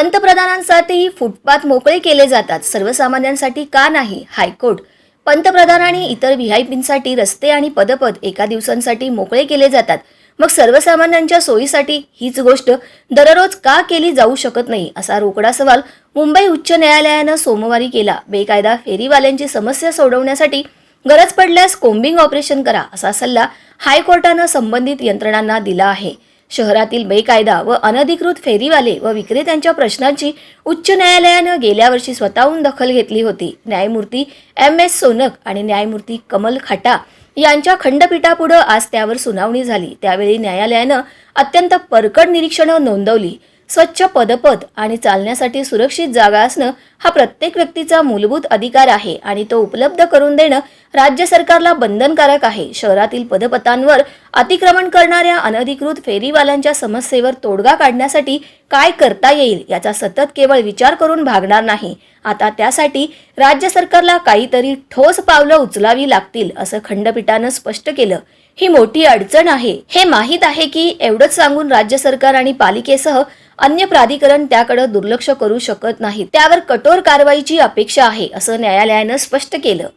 पंतप्रधानांसाठी footpath मोकळे केले जातात. सर्वसामान्यांसाठी का नाही? हायकोर्ट. पंतप्रधान आणि इतर व्हीआयपींसाठी रस्ते आणि पदपद एका दिवसांसाठी मोकळे केले जातात. मग सर्वसामान्यांच्या सोयीसाठी हीच गोष्ट दररोज का केली जाऊ शकत नाही? असा रोकडा सवाल मुंबई उच्च न्यायालयानं सोमवारी केला. बेकायदा फेरीवाल्यांची समस्या सोडवण्यासाठी गरज पडल्यास कोम्बिंग ऑपरेशन करा असा सल्ला हायकोर्टानं संबंधित यंत्रणांना दिला आहे. शहरातील बेकायदा व अनधिकृत फेरीवाले व विक्रेत्यांच्या प्रश्नांची उच्च न्यायालयानं गेल्या वर्षी स्वतःहून दखल घेतली होती. न्यायमूर्ती एम एस सोनक आणि न्यायमूर्ती कमल खाटा यांच्या खंडपीठापुढं आज त्यावर सुनावणी झाली. त्यावेळी न्यायालयानं अत्यंत परकड निरीक्षणं नोंदवली. स्वच्छ पदपथ आणि चालण्यासाठी सुरक्षित जागा असणं हा प्रत्येक व्यक्तीचा मूलभूत अधिकार आहे आणि तो उपलब्ध करून देणं राज्य सरकारला बंधनकारक आहे. शहरातील पदपथांवर अतिक्रमण करणाऱ्या अनधिकृत फेरीवाल्यांच्या समस्येवर तोडगा काढण्यासाठी काय करता येईल याचा सतत केवळ विचार करून भागणार नाही. आता त्यासाठी राज्य सरकारला काहीतरी ठोस पावलं उचलावी लागतील असं खंडपीठानं स्पष्ट केलं. ही मोठी अडचण आहे. हे माहीत आहे की एवढंच सांगून राज्य सरकार आणि पालिकेसह अन्य प्राधिकरण त्याकडे दुर्लक्ष करू शकत नाही त्यावर कठोर कारवाईची अपेक्षा आहे असं न्यायालयानं स्पष्ट केलं.